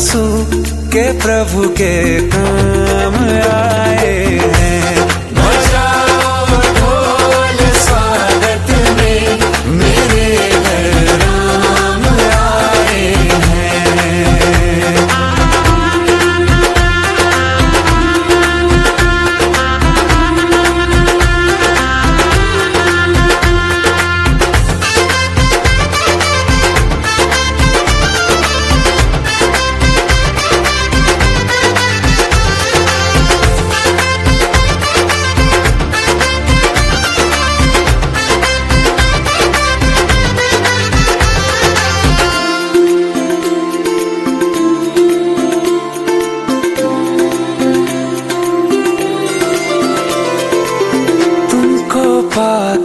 आँसू के प्रभु के काम आए। हैं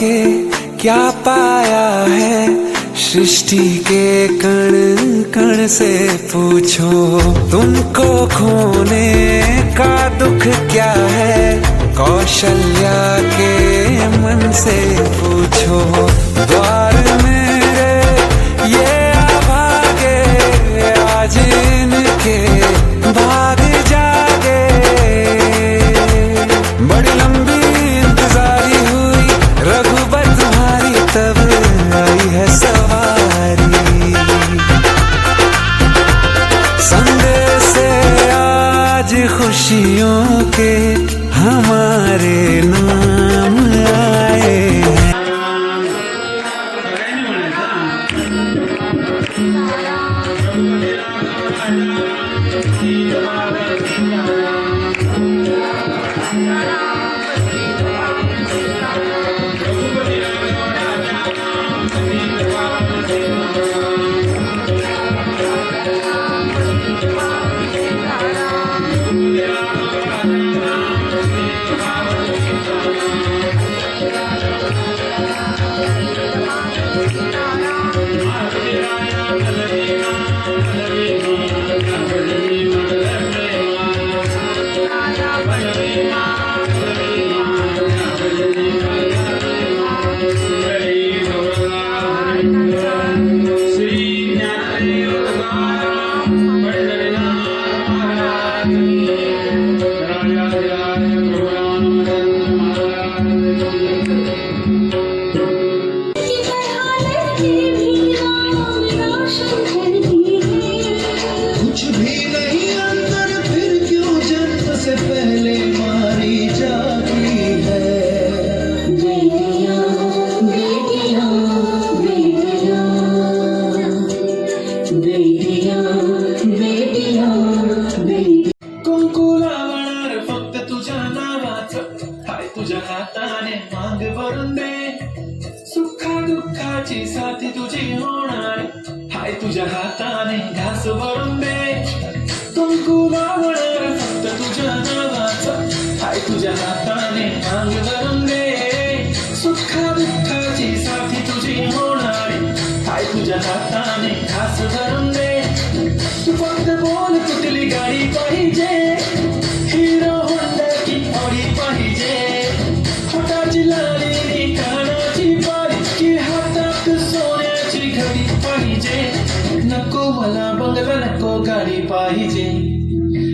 पाके क्या पाया है? सृष्टि के कण कण से पूछो। तुमको खोने का दुख क्या है? कौशल्या के मन से पूछो। द्वार आज खुशियों के हमारे नाम आए हैं। हाताने घास भरून दे. तुमकू वणार फक्त तुझ्या नावाचा. हाय तुझ्या हाताने अंग भरून दे. सुखा दुःखाची साथी तुझी होणारी. हाय तुझ्या हाताने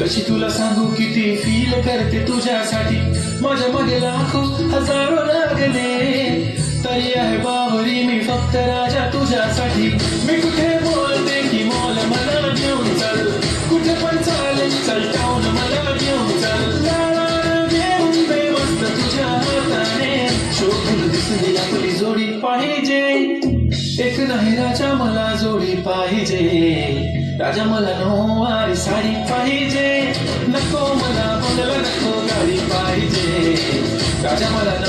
कशी तुला सांगू किती फील करते तुझ्यासाठी? माझ्या मागे लाखो हजारो लागले. तरी आहे बाबरी मी फक्त राजा तुझ्यासाठी. मी कुठे बोलते की मॉल मला घेऊन चल? कुठे पण चालेल चल टाऊन मला घेऊन चल. घेऊन दे मस्त तुझ्या हाताने. शोधून दिसली आपली जोडी पाहिजे. एक नाही राजा मला जोडी पाहिजे. రాజమలను వారి సాడి పాయిజే నకో మన మొదల నకో గాడి పాయిజే రాజమలను